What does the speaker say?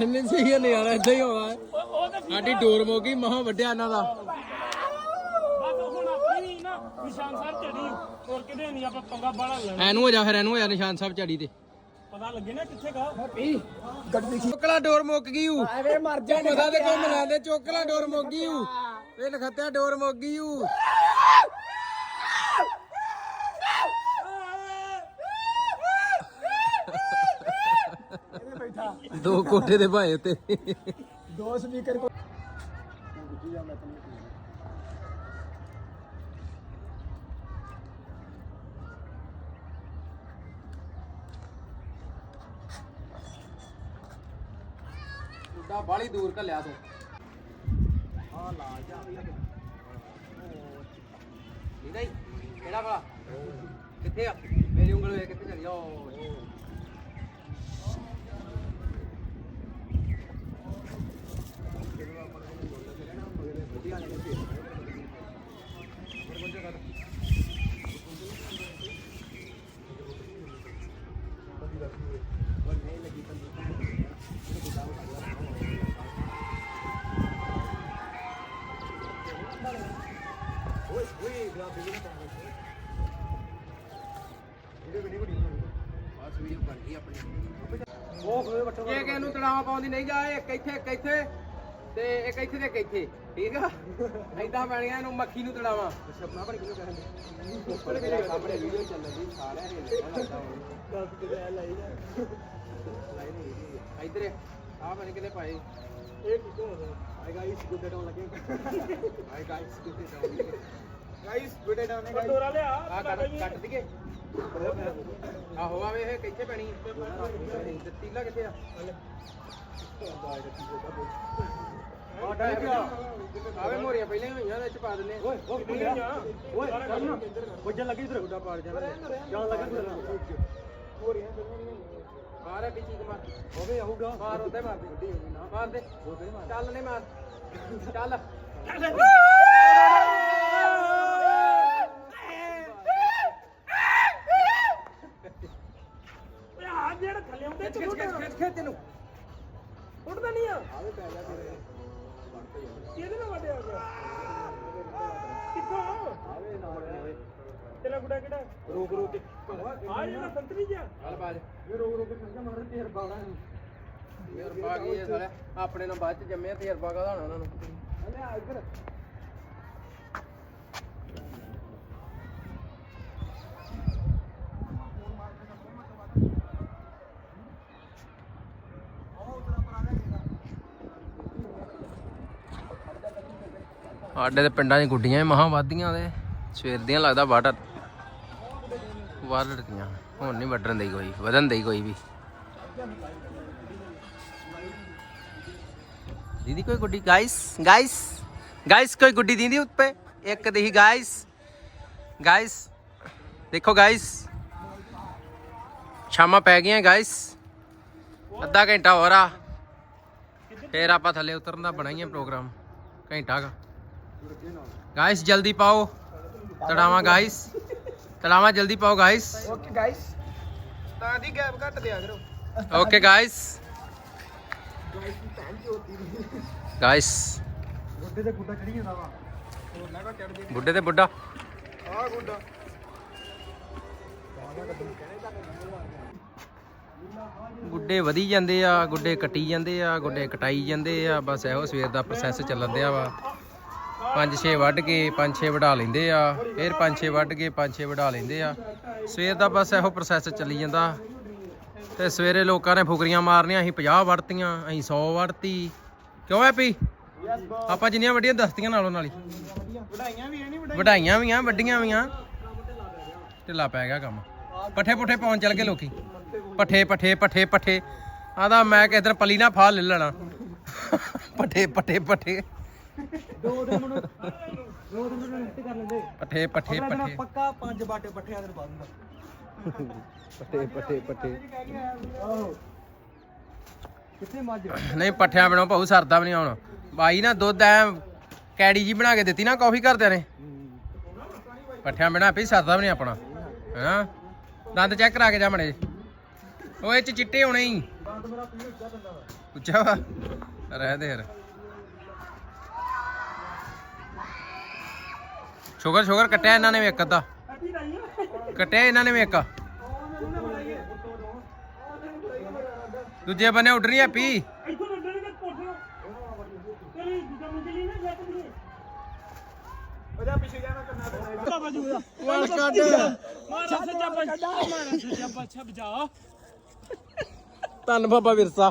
ਇਹਨੇ ਸਹੀ ਨਿਆਣਾ ਇਦਾਂ ਹੀ ਹੋਣਾ। ਸਾਡੀ ਡੋਰ ਮੋਗੀ ਮਹਾ ਵੱਡਿਆ ਇਹਨਾਂ ਦਾ। ਬਸ ਹੁਣ ਆਪਣੀ ਨਾ ਨਿਸ਼ਾਨ ਸਾਹਿਬ ਚੜੀ ਹੋਰ ਕਿਤੇ ਨਹੀਂ ਆਪਾਂ ਪੰਗਾ ਬਾੜਾ ਲੈਣਾ ਐਨੂੰ ਹੋ ਜਾ ਫਿਰ ਐਨੂੰ ਹੋ ਜਾ ਨਿਸ਼ਾਨ ਸਾਹਿਬ ਝਾੜੀ ਤੇ। ਪਤਾ ਲੱਗੇ ਨਾ ਕਿੱਥੇ ਗਾ ਗੱਡੀ ਚੋਕਲਾ ਡੋਰ ਮੁੱਕ ਗਈ ਐਵੇਂ ਮਰ ਜਾ ਪਤਾ ਤੇ ਘੁੰਮ ਲੈਂਦੇ ਚੋਕਲਾ ਡੋਰ ਮੁੱਕ ਗਈ ਊ। ਇਹ ਨਖੱਤਿਆ ਡੋਰ ਮੁੱਕ ਗਈ ਊ। ਦੋ ਕੋਠੇ ਦੇ ਭਾਏ ਤੇ ਦੋ ਸਪੀਕਰ ਕੋ ਮੁੰਡਾ ਬਾਲੀ ਦੂਰ ਘੱਲਿਆ ਤੂੰ। ਆ ਲਾ ਜਾ। ਇਹਦਾ ਹੀ ਕਿਹੜਾ ਵਾਲਾ? ਕਿੱਥੇ ਆ? ਮੇਰੀ ਉਂਗਲ ਵੇ ਕਿੱਥੇ ਚਲੀ ਓ ਇਹ ਕਿ ਇਹਨੂੰ ਤੜਾਵਾ ਪਾਉਂਦੀ ਨਹੀਂ ਜਾ ਇੱਕ ਇੱਥੇ ਇੱਕ ਇੱਥੇ। ਤੇ ਇੱਕ ਇੱਥੇ ਤੇ ਇੱਕ ਇੱਥੇ ਠੀਕ ਆ? ਐਦਾਂ ਪੈਣੀਆਂ ਇਹਨੂੰ ਮੱਖੀ ਨੂੰ ਤੜਾਵਾ। ਸਪਨਾ ਬਣ ਕਿਉਂ ਕਹਿੰਦੇ ਉੱਪਰ ਮੇਰੇ ਸਾਹਮਣੇ ਵੀਡੀਓ ਚੱਲਦੀ ਸਾਲਿਆਂ ਨੇ ਲੱਗਦਾ ਦੱਸ ਕੇ ਲੈ ਲਾਈ ਜਾ ਇੱਧਰ ਆ ਬਣ ਕਿਤੇ ਪਾਏ। ਇਹ ਕਿੱਥੋਂ ਹੋਦਾ ਆਈ ਗਾਇਸ ਗੁੱਡ ਡਾਊਨ ਲੱਗੇ। ਹਾਈ ਗਾਇਸ ਕਿਤੇ ਜਾਉਂਗੇ ਗਾਇਸ ਗੁੱਡ ਡਾਊਨ ਹੈ ਗਾਇਸ ਡੋਰਾ ਲਿਆ ਆ ਕੱਟ ਕੱਟ ਦਈਏ। ਆਹੋ ਆਵੇ ਇਹ ਕਿੱਥੇ ਪੈਣੀ? ਤੇ ਤੀਲਾ ਕਿੱਥੇ ਆ? ਆਵੇ ਮੋਰੀਆਂ ਪਹਿਲਾਂ ਹੀ ਹੋਈਆਂ ਵਿੱਚ ਪਾ ਦਿੰਦੇ ਓਏ ਓਏ ਵੱਜਣ ਲੱਗੀ ਇਧਰ ਗੁੱਡਾ ਪਾੜ ਜਾਣਾ ਜਾਣ ਲੱਗਾ ਤੂੰ ਹੋ ਮਾਰ ਵੀ ਚੀਜ਼ ਮਾਰ ਹੋਵੇ ਆਊਗਾ ਮਾਰ ਉੱਤੇ ਮਾਰ ਦੇ ਮਾਰ ਦੇ ਚੱਲ ਨੇ ਮਾਰ। ਚੱਲ ਓਏ ਆ ਜਿਹੜਾ ਥੱਲੇ ਆਉਂਦੇ ਖਿੱਚ ਖਿੱਚ ਖਿੱਚ ਖਿੱਚ ਤੈਨੂੰ ਉੱਡਦਾ ਨਹੀਂ ਆ। ਆਵੇ ਪੈ ਜਾ ਤੇਰੇ ਕਿਹਦੇ ਨਾਲ ਵੱਡਿਆ ਗਿਆ ਕਿੱਥੋਂ? ਆਵੇ ਨਾਲ ਤੇਰਾ ਗੁੱਡਾ ਕਿਹੜਾ? ਰੋਕ ਰੋਕ ਕੇ। ਆ ਜਿਹੜਾ ਸੰਤਰੀ ਜਿਹਾ ਚੱਲ ਬਾਜ ਇਹ ਰੋਕ ਰੋਕ ਕੇ ਸੰਗਾ ਮਾਰ ਤੇਰ ਬਾੜਾ ਤਜਰਬਾ ਕੀ ਹੈ ਸਾਲਿਆ ਆਪਣੇ ਨਾਲ ਬਾਅਦ ਚ ਜੰਮਿਆ ਤਜਰਬਾ ਕਾਹਦਾ ਹੋਣਾ ਉਹਨਾਂ ਨੂੰ। ਅਲੇ ਆ ਇੱਧਰ। ਸਾਡੇ ਤੇ ਪਿੰਡਾਂ 'ਚ ਗੁੱਡੀਆਂ ਮਹਾ ਵਾਦੀਆਂ ਦੇ ਸਵੇਰ ਦੀਆਂ ਲੱਗਦਾ ਵਾਟਰ ਵਾਰ ਲੜਕੀਆਂ ਹੁਣ ਨਹੀਂ ਵੱਢਣ ਦੇਈ ਕੋਈ, ਵਧਣ ਦੇਈ ਕੋਈ ਵੀ। ਦੀਦੀ ਕੋਈ ਗੁੱਡੀ? ਗਾਇਸ ਗਾਇਸ ਗਾਇਸ ਕੋਈ ਗੁੱਡੀ ਦੀਦੀ ਉੱਤੇ? ਇੱਕ ਦੀ ਗਾਇਸ ਗਾਇਸ ਦੇਖੋ ਗਾਇਸ ਸ਼ਾਮਾਂ ਪੈ ਗਈਆਂ ਗਾਇਸ ਅੱਧਾ ਘੰਟਾ ਹੋਰ ਆ। ਫੇਰ ਆਪਾਂ ਥੱਲੇ ਉਤਰਨ ਦਾ ਬਣਾਈਏ ਪ੍ਰੋਗਰਾਮ ਘੰਟਾ ਕਾ। ਗਾਇਸ ਜਲਦੀ ਪਾਓ ਤੜਾਵਾ ਗਾਇਸ ਤੜਾਵਾ ਜਲਦੀ ਪਾਓ ਗਾਇਸ ਓਕੇ ਗਾਇਸ ਤਾਂ ਦੀ ਗੈਪ ਘੱਟ ਦਿਆ ਕਰੋ। ਓਕੇ ਗਾਇਸ ਗਾਇਸ ਦੀ ਭੈਣ ਕੀ ਹੋਤੀ ਨਹੀਂ ਗਾਇਸ ਗੁੱਡੇ ਤੇ ਗੁੱਡਾ ਚੜੀ ਜਾਂਦਾ ਵਾ। ਹੋਰ ਨਾ ਕੋ ਚੜ ਜੇ ਬੁੱਢੇ ਤੇ ਬੁੱਢਾ। ਆ ਗੁੱਡਾ। ਗੁੱਡੇ ਵਧੀ ਜਾਂਦੇ ਆ ਗੁੱਡੇ ਕੱਟੀ ਜਾਂਦੇ ਆ ਗੁੱਡੇ ਕਟਾਈ ਜਾਂਦੇ ਆ ਬਸ ਇਹੋ ਸਵੇਰ ਦਾ ਪ੍ਰੋਸੈਸ ਚੱਲਣ ਦਿਆ ਵਾ। ਪੰਜ ਛੇ ਵੱਢ ਕੇ ਪੰਜ ਛੇ ਵਢਾ ਲੈਂਦੇ ਆ ਫਿਰ ਪੰਜ ਛੇ ਵੱਢ ਕੇ ਪੰਜ ਛੇ ਵਢਾ ਲੈਂਦੇ ਆ। ਸਵੇਰ ਦਾ ਬਸ ਇਹੋ ਪ੍ਰੋਸੈਸ ਚੱਲੀ ਜਾਂਦਾ। ਤੇ ਸਵੇਰੇ ਲੋਕਾਂ ਨੇ ਫੁਕਰੀਆਂ ਮਾਰਨੀਆਂ ਅਸੀਂ 50 ਵੜਤੀਆਂ ਅਸੀਂ 100 ਵੜਤੀ ਕਿਉਂ ਐ ਪੀ ਆਪਾਂ ਜਿੰਨੀਆਂ ਵੱਡੀਆਂ ਦਸਤੀਆਂ ਨਾਲੋਂ ਨਾਲ। ਹੀ ਵਧਾਈਆਂ ਵੀ ਐ ਨਹੀਂ ਵਢਾਈਆਂ? ਵੀ ਆ ਵੱਡੀਆਂ ਵੀ ਆ। ਢਿੱਲਾ ਪੈ ਗਿਆ ਕੰਮ। ਪੱਠੇ ਪੁੱਠੇ ਪਾਉਣ ਚੱਲ ਗਏ ਲੋਕੀ। ਪੱਠੇ ਪੱਠੇ ਪੱਠੇ ਪੱਠੇ। ਆਦਾ ਮੈਂ ਕਿਸ ਦਿਨ ਪਲੀ ਨਾ ਫਾਲ ਲੈ ਲੈਣਾ। ਪੱਠੇ ਪੱਠੇ ਪੱਠੇ। ਦੋ ਦਿਨ ਮੈਨੂੰ ਦੋ ਦਿਨ ਮੈਨੂੰ ਹਿੱਟ ਕਰ ਲੈਂਦੇ। ਪੱਠੇ ਪੱਠੇ ਅਗਲਾ ਦਿਨ ਪੱਠੇ। ਪੱਕਾ ਪੰਜ ਬਾਟੇ ਪੱਠਿਆਂ ਦੇ ਪਾ ਦੂੰਗਾ। ਪੱਠੇ ਪੱਠੇ ਪੱਠੇ। ਆਹੋ। ਕਿੱਥੇ ਮੱਝ? ਨਹੀਂ ਪੱਠਿਆਂ ਬਿਨੋਂ ਭਾਉ ਸਰਦਾ ਵੀ ਨਹੀਂ ਆਉਣਾ ਬਾਈ ਨਾ ਦੁੱਧ ਐ ਕੈੜੀ ਜੀ ਬਣਾ ਕੇ ਦਿੱਤੀ ਨਾ ਕਾਫੀ ਘਰਦਿਆਂ ਨੇ। ਪੱਠਿਆਂ ਬਿਨਾ ਆਪੇ ਸਰਦਾ ਵੀ ਨਹੀਂ ਆਪਣਾ। ਹੈਨਾ ਦੰਦ ਚੈੱਕ ਕਰਾ ਕੇ ਜਾ ਮੜੇ ਉਹ ਇਹ ਚ ਚਿੱਟੇ ਹੋਣੇ ਹੀ। ਦੰਦ ਮੇਰਾ ਪੀੜ ਉੱਚਾ ਵਾ? ਰਹਿ ਦੇ ਯਾਰ। ਸ਼ੁਗਰ ਸ਼ੁਗਰ ਕੱਟਿਆ ਇਹਨਾਂ ਨੇ ਵੀ ਇੱਕ ਅੱਧਾ। ਕੱਟਿਆ ਇਹਨਾਂ ਨੇ ਵੀ ਇੱਕ। ਦੂਜੇ ਬੰਨੇ ਉੱਡਣੀ ਹੈਪੀ ਇੱਥੋਂ ਲੱਗਣੀ ਧੰਨ ਬਾਬਾ ਵਿਰਸਾ।